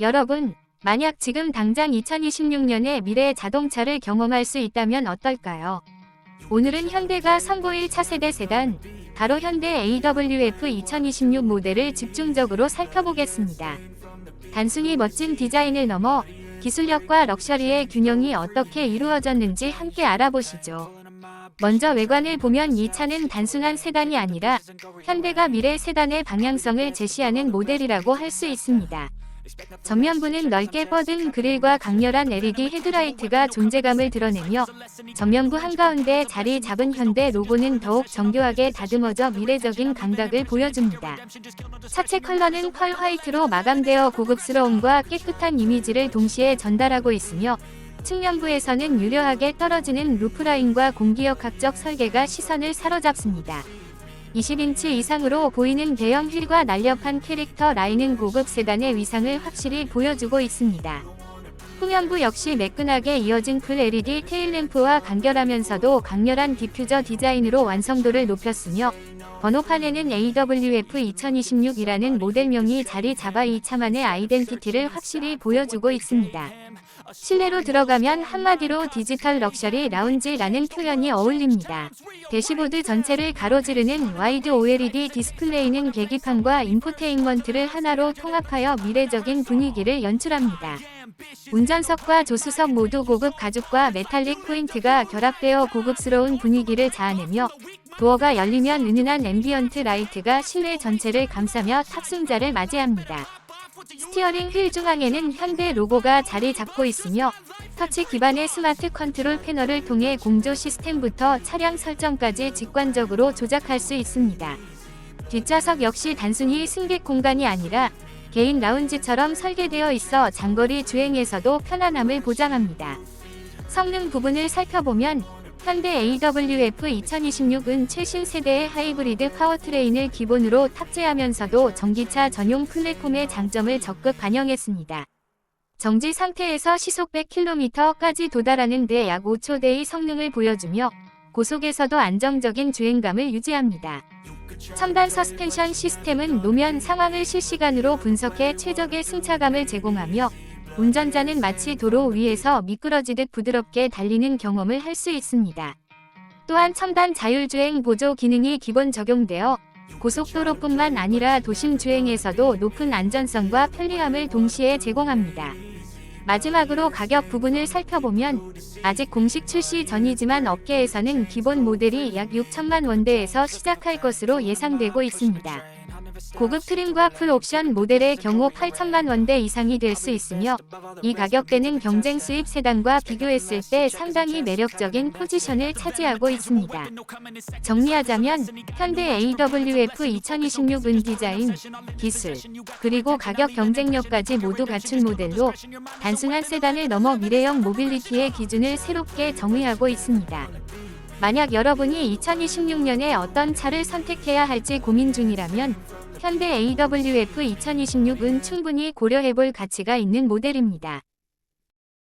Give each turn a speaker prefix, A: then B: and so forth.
A: 여러분, 만약 지금 당장 2026년에 미래의 자동차를 경험할 수 있다면 어떨까요? 오늘은 현대가 선보일 차세대 세단, 바로 현대 AWF 2026 모델을 집중적으로 살펴보겠습니다. 단순히 멋진 디자인을 넘어 기술력과 럭셔리의 균형이 어떻게 이루어졌는지 함께 알아보시죠. 먼저 외관을 보면 이 차는 단순한 세단이 아니라 현대가 미래 세단의 방향성을 제시하는 모델이라고 할 수 있습니다. 전면부는 넓게 뻗은 그릴과 강렬한 LED 헤드라이트가 존재감을 드러내며 전면부 한가운데 자리 잡은 현대 로고는 더욱 정교하게 다듬어져 미래적인 감각을 보여줍니다. 차체 컬러는 펄 화이트로 마감되어 고급스러움과 깨끗한 이미지를 동시에 전달하고 있으며 측면부에서는 유려하게 떨어지는 루프라인과 공기역학적 설계가 시선을 사로잡습니다. 20인치 이상으로 보이는 대형 휠과 날렵한 캐릭터 라인은 고급 세단의 위상을 확실히 보여주고 있습니다. 후면부 역시 매끈하게 이어진 풀 LED 테일램프와 간결하면서도 강렬한 디퓨저 디자인으로 완성도를 높였으며 번호판에는 AWF 2026이라는 모델명이 자리 잡아 이 차만의 아이덴티티를 확실히 보여주고 있습니다. 실내로 들어가면 한마디로 디지털 럭셔리 라운지라는 표현이 어울립니다. 대시보드 전체를 가로지르는 와이드 OLED 디스플레이는 계기판과 인포테인먼트를 하나로 통합하여 미래적인 분위기를 연출합니다. 운전석과 조수석 모두 고급 가죽과 메탈릭 포인트가 결합되어 고급스러운 분위기를 자아내며 도어가 열리면 은은한 앰비언트 라이트가 실내 전체를 감싸며 탑승자를 맞이합니다. 스티어링 휠 중앙에는 현대 로고가 자리 잡고 있으며 터치 기반의 스마트 컨트롤 패널을 통해 공조 시스템부터 차량 설정까지 직관적으로 조작할 수 있습니다. 뒷좌석 역시 단순히 승객 공간이 아니라 개인 라운지처럼 설계되어 있어 장거리 주행에서도 편안함을 보장합니다. 성능 부분을 살펴보면 현대 AWF 2026은 최신 세대의 하이브리드 파워트레인을 기본으로 탑재하면서도 전기차 전용 플랫폼의 장점을 적극 반영했습니다. 정지 상태에서 시속 100km까지 도달하는 데 약 5초대의 성능을 보여주며 고속에서도 안정적인 주행감을 유지합니다. 첨단 서스펜션 시스템은 노면 상황을 실시간으로 분석해 최적의 승차감을 제공하며 운전자는 마치 도로 위에서 미끄러지듯 부드럽게 달리는 경험을 할 수 있습니다. 또한 첨단 자율주행 보조 기능이 기본 적용되어 고속도로뿐만 아니라 도심 주행에서도 높은 안전성과 편리함을 동시에 제공합니다. 마지막으로 가격 부분을 살펴보면 아직 공식 출시 전이지만 업계에서는 기본 모델이 약 6천만 원대에서 시작할 것으로 예상되고 있습니다. 고급 트림과 풀 옵션 모델의 경우 8천만 원대 이상이 될 수 있으며 이 가격대는 경쟁 수입 세단과 비교했을 때 상당히 매력적인 포지션을 차지하고 있습니다. 정리하자면 현대 AWF 2026 은 디자인, 기술, 그리고 가격 경쟁력까지 모두 갖춘 모델로 단순한 세단을 넘어 미래형 모빌리티의 기준을 새롭게 정의하고 있습니다. 만약 여러분이 2026년에 어떤 차를 선택해야 할지 고민 중이라면 현대 AWF 2026은 충분히 고려해볼 가치가 있는 모델입니다.